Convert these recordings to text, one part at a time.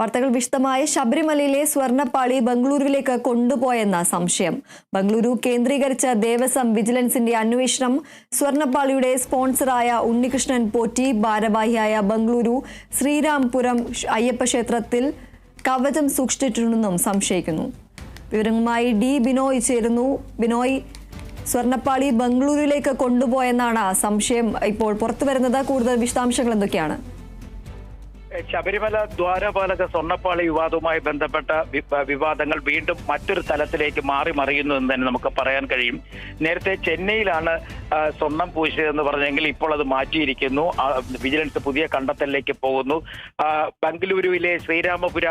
വാർത്തകൾ വിശദമായ ശബരിമലയിലെ സ്വർണപ്പാളി ബംഗളൂരുവിലേക്ക് കൊണ്ടുപോയെന്ന സംശയം. ബംഗളൂരു കേന്ദ്രീകരിച്ച ദേവസ്വം വിജിലൻസിന്റെ അന്വേഷണം സ്വർണപ്പാളിയുടെ സ്പോൺസറായ ഉണ്ണികൃഷ്ണൻ പോറ്റി ഭാരവാഹിയായ ബംഗളൂരു ശ്രീരാംപുരം അയ്യപ്പ ക്ഷേത്രത്തിൽ കവചം സൂക്ഷിച്ചിട്ടുണ്ടെന്നും സംശയിക്കുന്നു. വിവരങ്ങളുമായി ഡി ബിനോയ് ചേരുന്നു. ബിനോയ് സ്വർണപ്പാളി ബംഗളൂരുവിലേക്ക് കൊണ്ടുപോയെന്നാണ് സംശയം. ഇപ്പോൾ പുറത്തു വരുന്നത് കൂടുതൽ വിശദാംശങ്ങൾ എന്തൊക്കെയാണ്? ശബരിമല ദ്വാരപാലക സ്വർണപ്പാളി വിവാദവുമായി ബന്ധപ്പെട്ട വിവാദങ്ങൾ വീണ്ടും മറ്റൊരു തലത്തിലേക്ക് മാറി മറിയുന്നു എന്ന് തന്നെ നമുക്ക് പറയാൻ കഴിയും. നേരത്തെ ചെന്നൈയിലാണ് സ്വർണം പൂശിയതെന്ന് പറഞ്ഞെങ്കിൽ ഇപ്പോൾ അത് മാറ്റിയിരിക്കുന്നു. വിജിലൻസ് പുതിയ കണ്ടെത്തലിലേക്ക് പോകുന്നു. ബംഗളൂരുവിലെ ശ്രീരാമപുര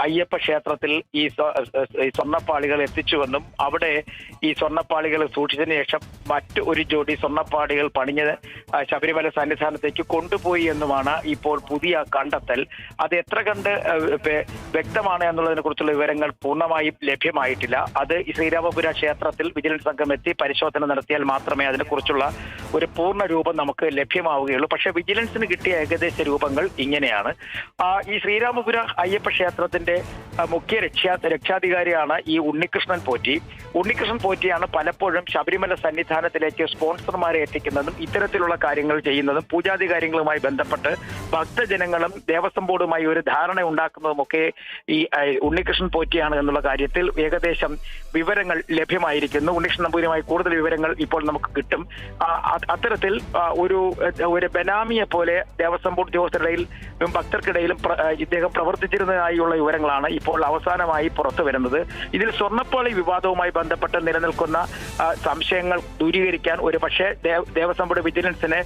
അയ്യപ്പ ക്ഷേത്രത്തിൽ ഈ സ്വ- ഈ സ്വർണപ്പാളികൾ എത്തിച്ചുവെന്നും അവിടെ ഈ സ്വർണപ്പാളികൾ സൂക്ഷിച്ചതിന് ശേഷം മറ്റു ഒരു ജോഡി സ്വർണപ്പാളികൾ പണിഞ്ഞത് ശബരിമല സന്നിധാനത്തേക്ക് കൊണ്ടുപോയി എന്നുമാണ് ഇപ്പോൾ പുതിയ കണ്ടെത്തൽ. അത് എത്ര കണ്ട് വ്യക്തമാണ് എന്നുള്ളതിനെ കുറിച്ചുള്ള വിവരങ്ങൾ പൂർണമായും ലഭ്യമായിട്ടില്ല. അത് ശ്രീരാമപുര ക്ഷേത്രത്തിൽ വിജിലൻസ് സംഘം എത്തി പരിശോധന നടത്തിയാൽ മാത്രമേ അതിനെക്കുറിച്ചുള്ള ഒരു പൂർണ രൂപം നമുക്ക് ലഭ്യമാവുകയുള്ളൂ. പക്ഷേ വിജിലൻസിന് കിട്ടിയ ഏകദേശ രൂപങ്ങൾ ഇങ്ങനെയാണ്. ഈ ശ്രീരാമപുര അയ്യപ്പ ക്ഷേത്രത്തിന്റെ മുഖ്യ രക്ഷാ രക്ഷാധികാരിയാണ് ഈ ഉണ്ണികൃഷ്ണൻ പോറ്റി. ഉണ്ണികൃഷ്ണൻ പോറ്റിയാണ് പലപ്പോഴും ശബരിമല സന്നിധാനത്തിലേക്ക് സ്പോൺസർമാരെ എത്തിക്കുന്നതും ഇത്തരത്തിലുള്ള കാര്യങ്ങൾ ചെയ്യുന്നതും പൂജാതി കാര്യങ്ങളുമായി ബന്ധപ്പെട്ട് ഭക്തജനങ്ങളും ദേവസ്വം ബോർഡുമായി ഒരു ധാരണ ഉണ്ടാക്കുന്നതുമൊക്കെ ഈ ഉണ്ണികൃഷ്ണൻ പോറ്റിയാണ് എന്നുള്ള കാര്യത്തിൽ ഏകദേശം വിവരങ്ങൾ ലഭ്യമായിരിക്കുന്നു. ഉണ്ണികൃഷ്ണൻ നമ്പൂരിയുമായി കൂടുതൽ വിവരങ്ങൾ ഇപ്പോൾ നമുക്ക് കിട്ടും. അത്തരത്തിൽ ഒരു ഒരു ബനാമിയെ പോലെ ദേവസ്വം ബോർഡ് ഉദ്യോഗസ്ഥരുടെയിൽ ഭക്തർക്കിടയിലും ഇദ്ദേഹം ആ, പ്രവർത്തിച്ചിരുന്നതായുള്ള വിവരങ്ങളാണ് ഇപ്പോൾ അവസാനമായി പുറത്തു വരുന്നത്. ഇതിൽ സ്വർണപ്പാളി വിവാദവുമായി ബന്ധപ്പെട്ട് നിലനിൽക്കുന്ന സംശയങ്ങൾ ദൂരീകരിക്കാൻ ഒരു പക്ഷേ ദേവ- ദേവസ്വം ബോർഡ് വിജിലൻസിന്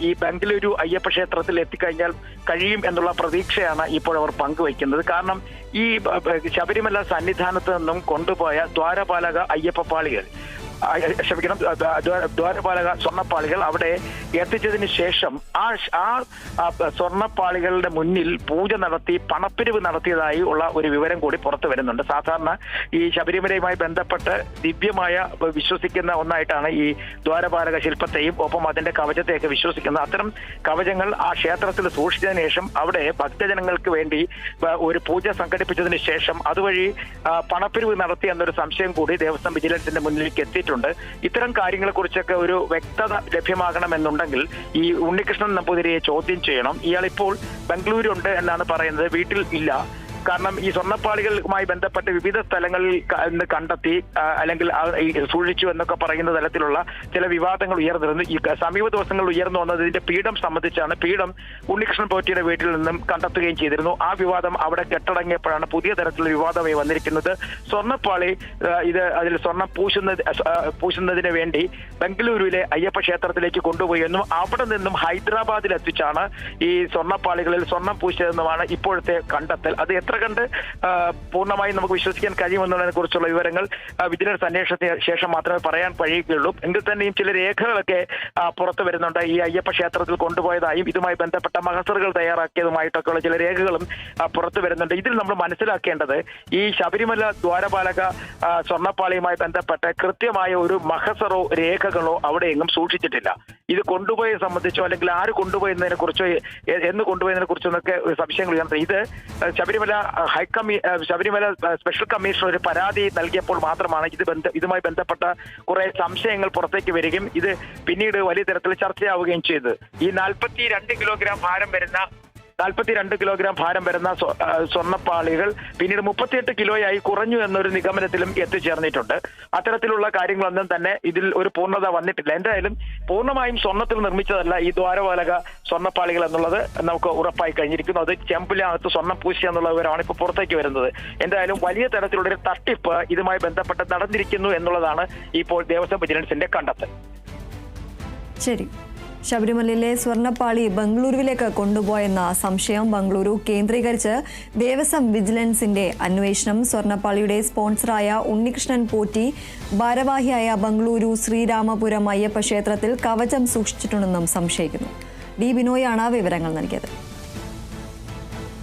ഈ ബംഗളൂരു അയ്യപ്പ ക്ഷേത്രത്തിൽ എത്തിക്കഴിഞ്ഞാൽ കഴിയും എന്നുള്ള പ്രതീക്ഷയാണ് ഇപ്പോൾ അവർ പങ്കുവയ്ക്കുന്നത്. കാരണം ഈ ശബരിമല സന്നിധാനത്ത് നിന്നും കൊണ്ടുപോയ ദ്വാരപാലക അയ്യപ്പ പാളികൾ ക്ഷമിക്കണം. ദ്വാ- ദ്വാ- ദ്വാരപാലക സ്വർണപ്പാളികൾ അവിടെ എത്തിച്ചതിന് ശേഷം ആ ആ സ്വർണപ്പാളികളുടെ മുന്നിൽ പൂജ നടത്തി പണപ്പിരിവ് നടത്തിയതായി ഉള്ള ഒരു വിവരം കൂടി പുറത്തു വരുന്നുണ്ട്. സാധാരണ ഈ ശബരിമലയുമായി ബന്ധപ്പെട്ട് ദിവ്യമായ വിശ്വസിക്കുന്ന ഒന്നായിട്ടാണ് ഈ ദ്വാരപാലക ശില്പത്തെയും ഒപ്പം അതിന്റെ കവചത്തെയൊക്കെ വിശ്വസിക്കുന്നത്. അത്തരം കവചങ്ങൾ ആ ക്ഷേത്രത്തിൽ സൂക്ഷിച്ചതിന് ശേഷം അവിടെ ഭക്തജനങ്ങൾക്ക് വേണ്ടി ഒരു പൂജ സംഘടിപ്പിച്ചതിന് ശേഷം അതുവഴി പണപ്പിരിവ് നടത്തി എന്നൊരു സംശയം കൂടി ദേവസ്വം വിജിലൻസിന്റെ മുന്നിലേക്ക് എത്തിയിട്ടുണ്ട് ഇത്തരം കാര്യങ്ങളെ കുറിച്ചൊക്കെ ഒരു വ്യക്തത ലഭ്യമാകണമെന്നുണ്ടെങ്കിൽ ഈ ഉണ്ണികൃഷ്ണൻ നമ്പൂതിരിയെ ചോദ്യം ചെയ്യണം. ഇയാൾ ഇപ്പോൾ ബംഗളൂരുണ്ട് എന്നാണ് പറയുന്നത്. വീട്ടിൽ ഇല്ല. കാരണം ഈ സ്വർണപ്പാളികളുമായി ബന്ധപ്പെട്ട് വിവിധ സ്ഥലങ്ങളിൽ നിന്ന് കണ്ടെത്തി അല്ലെങ്കിൽ സൂക്ഷിച്ചു എന്നൊക്കെ പറയുന്ന തരത്തിലുള്ള ചില വിവാദങ്ങൾ ഉയർന്നിരുന്നു. ഈ സമീപ ദിവസങ്ങളിൽ ഉയർന്നു വന്നത് ഇതിന്റെ പീഠം സംബന്ധിച്ചാണ് പീഠം ഉണ്ണികൃഷ്ണൻ പോറ്റിയുടെ വീട്ടിൽ നിന്നും കണ്ടെത്തുകയും ചെയ്തിരുന്നു. ആ വിവാദം അവിടെ കെട്ടടങ്ങിയപ്പോഴാണ് പുതിയ തരത്തിലുള്ള വിവാദമായി വന്നിരിക്കുന്നത്. സ്വർണപ്പാളി ഇത് അതിൽ സ്വർണം പൂശുന്ന പൂശുന്നതിന് വേണ്ടി ബംഗളൂരുവിലെ അയ്യപ്പ ക്ഷേത്രത്തിലേക്ക് കൊണ്ടുപോയി എന്നും അവിടെ നിന്നും ഹൈദരാബാദിൽ എത്തിച്ചാണ് ഈ സ്വർണപ്പാളികളിൽ സ്വർണം പൂശിയതെന്നുമാണ് ഇപ്പോഴത്തെ കണ്ടെത്തൽ. അത് എത്ര കണ്ട് പൂർണമായി നമുക്ക് വിശ്വസിക്കാൻ കഴിയുമെന്നുള്ളതിനെ കുറിച്ചുള്ള വിവരങ്ങൾ വിജിലൻസ് അന്വേഷണത്തിന് ശേഷം മാത്രമേ പറയാൻ കഴിയുകയുള്ളൂ. എങ്കിൽ തന്നെയും ചില രേഖകളൊക്കെ പുറത്തു വരുന്നുണ്ട്. ഈ അയ്യപ്പ ക്ഷേത്രത്തിൽ കൊണ്ടുപോയതായും ഇതുമായി ബന്ധപ്പെട്ട മഹസറുകൾ തയ്യാറാക്കിയതുമായിട്ടൊക്കെയുള്ള ചില രേഖകളും പുറത്തു വരുന്നുണ്ട്. ഇതിൽ നമ്മൾ മനസ്സിലാക്കേണ്ടത് ഈ ശബരിമല ദ്വാരപാലക സ്വർണപ്പാളിയുമായി ബന്ധപ്പെട്ട് കൃത്യമായ ഒരു മഹസറോ രേഖകളോ അവിടെ എങ്ങും സൂക്ഷിച്ചിട്ടില്ല. ഇത് കൊണ്ടുപോയ സംബന്ധിച്ചോ അല്ലെങ്കിൽ ആര് കൊണ്ടുപോയതിനെ കുറിച്ചോ എന്ന് കൊണ്ടുപോയതിനെ കുറിച്ചോ എന്നൊക്കെ സംശയങ്ങൾ ഇത് ശബരിമല ഹൈക്കമ്മീ ശബരിമല സ്പെഷ്യൽ കമ്മീഷണർ ഒരു പരാതി നൽകിയപ്പോൾ മാത്രമാണ് ഇത് ബന്ധ ഇതുമായി ബന്ധപ്പെട്ട കുറെ സംശയങ്ങൾ പുറത്തേക്ക് വരികയും ഇത് പിന്നീട് വലിയ തരത്തിൽ ചർച്ചയാവുകയും ചെയ്തത് ഈ നാൽപ്പത്തി രണ്ട് കിലോഗ്രാം ഭാരം വരുന്ന നാൽപ്പത്തിരണ്ട് കിലോഗ്രാം ഭാരം വരുന്ന സ്വർണപ്പാളികൾ പിന്നീട് മുപ്പത്തിയെട്ട് കിലോയായി കുറഞ്ഞു എന്നൊരു നിഗമനത്തിലും എത്തിച്ചേർന്നിട്ടുണ്ട്. അത്തരത്തിലുള്ള കാര്യങ്ങളൊന്നും തന്നെ ഇതിൽ ഒരു പൂർണത വന്നിട്ടില്ല. എന്തായാലും പൂർണമായും സ്വർണത്തിൽ നിർമ്മിച്ചതല്ല ഈ ദ്വാരപാലക സ്വർണപ്പാളികൾ എന്നുള്ളത് നമുക്ക് ഉറപ്പായി കഴിഞ്ഞിരിക്കുന്നു. അത് ചെമ്പിലകത്ത് സ്വർണം പൂശി എന്നുള്ള വിവരമാണ് ഇപ്പോൾ പുറത്തേക്ക് വരുന്നത്. എന്തായാലും വലിയ തരത്തിലുള്ള ഒരു തട്ടിപ്പ് ഇതുമായി ബന്ധപ്പെട്ട് നടന്നിരിക്കുന്നു എന്നുള്ളതാണ് ഇപ്പോൾ ദേവസ്വം വിജിലൻസിന്റെ കണ്ടെത്തൽ. ശരി. ശബരിമലയിലെ സ്വർണപ്പാളി ബംഗളൂരുവിലേക്ക് കൊണ്ടുപോയെന്ന സംശയം ബംഗളൂരു കേന്ദ്രീകരിച്ച് ദേവസ്വം വിജിലൻസിന്റെ അന്വേഷണം. സ്വർണപ്പാളിയുടെ സ്പോൺസറായ ഉണ്ണികൃഷ്ണൻ പോറ്റി ഭാരവാഹിയായ ബംഗളൂരു ശ്രീരാമപുരം അയ്യപ്പ ക്ഷേത്രത്തിൽ കവചം സൂക്ഷിച്ചിട്ടുണ്ടെന്നും സംശയിക്കുന്നു. ഡി ബിനോയാണ് വിവരങ്ങൾ നൽകിയത്.